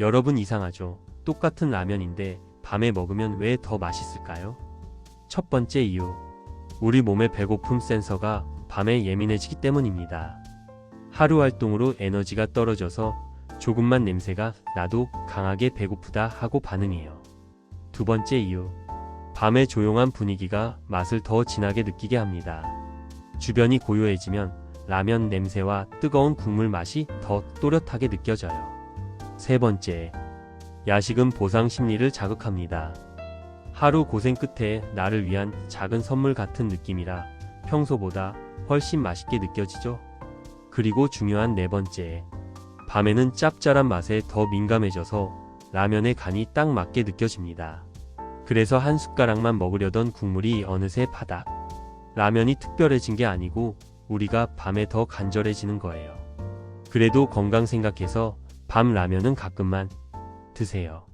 여러분 이상하죠? 똑같은 라면인데 밤에 먹으면 왜 더 맛있을까요? 첫 번째 이유. 우리 몸의 배고픔 센서가 밤에 예민해지기 때문입니다. 하루 활동으로 에너지가 떨어져서 조금만 냄새가 나도 강하게 배고프다 하고 반응해요. 두 번째 이유. 밤의 조용한 분위기가 맛을 더 진하게 느끼게 합니다. 주변이 고요해지면 라면 냄새와 뜨거운 국물 맛이 더 또렷하게 느껴져요. 세 번째. 야식은 보상 심리를 자극합니다. 하루 고생 끝에 나를 위한 작은 선물 같은 느낌이라 평소보다 훨씬 맛있게 느껴지죠? 그리고 중요한 네 번째. 밤에는 짭짤한 맛에 더 민감해져서 라면의 간이 딱 맞게 느껴집니다. 그래서 한 숟가락만 먹으려던 국물이 어느새 바닥. 라면이 특별해진 게 아니고 우리가 밤에 더 간절해지는 거예요. 그래도 건강 생각해서 밤 라면은 가끔만 드세요.